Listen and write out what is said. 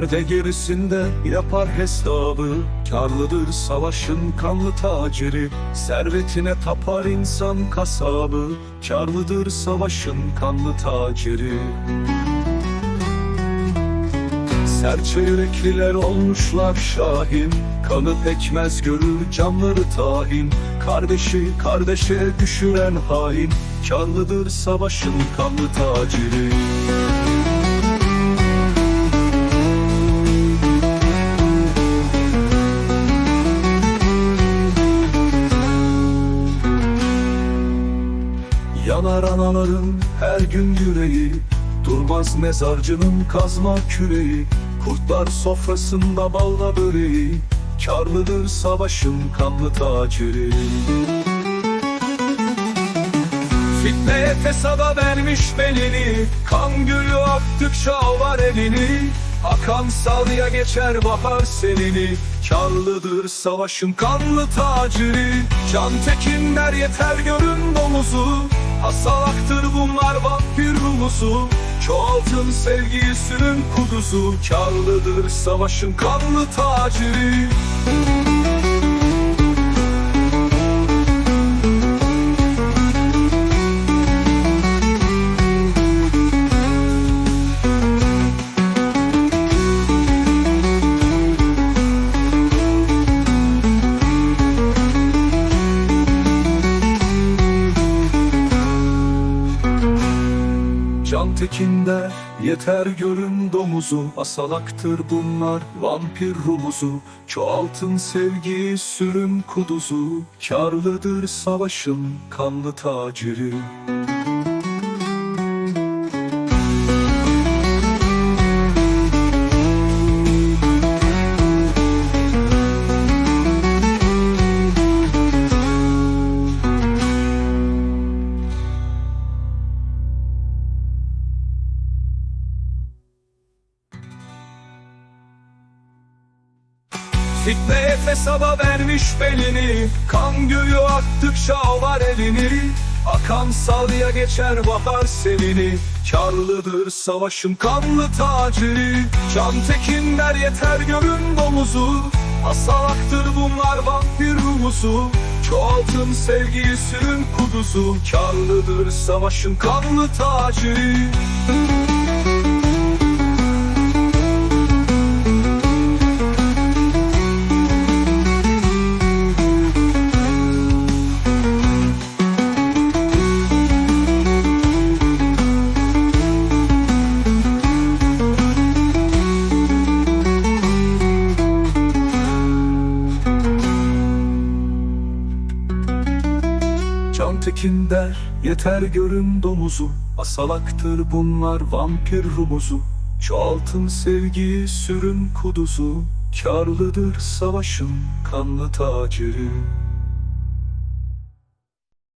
Perde gerisinde yapar hesabı Karlıdır savaşın kanlı taciri. Servetine tapar insan kasabı Karlıdır savaşın kanlı taciri. Serçe yürekliler olmuşlar şahin Kanı pekmez görür camları tahin. Kardeşi kardeşe düşüren hain Karlıdır savaşın kanlı taciri Yanar anaların her gün yüreği. Durmaz mezarcının kazma küreği. Kurtlar sofrasında balla böreği. Karlıdır savaşın kanlı taciri? Fitneye fesada vermiş belini. Kan gülü aktıkça avar elini. Akan salıya geçer bahar senini. Karlıdır savaşın kanlı taciri. Can tekinler yeter görün domuzu Asalaktır bunlar vampir rumusu Çoğaltın sevgiyi sürün kuduzu Karlıdır savaşın kanlı taciri Can tekinde yeter görün domuzu Asalaktır bunlar vampir rumuzu. Çoğaltın sevgiyi sürün kuduzu Karlıdır savaşın kanlı taciri Fitneye fesada vermiş belini. Kan göğü aktıkça avar elini. Akan salıya geçer bahar selini. Karlıdır savaşın kanlı taciri. Can tekinler yeter görün domuzu. Asalaktır bunlar vampir rumusu Çoğaltın sevgiyi sürün kuduzu Karlıdır savaşın kanlı taciri tekin der yeter görün domuzu. Asalaktır bunlar vampir rumuzu. Çoğaltın sevgiyi sürün kuduzu. Karlıdır savaşın kanlı taciri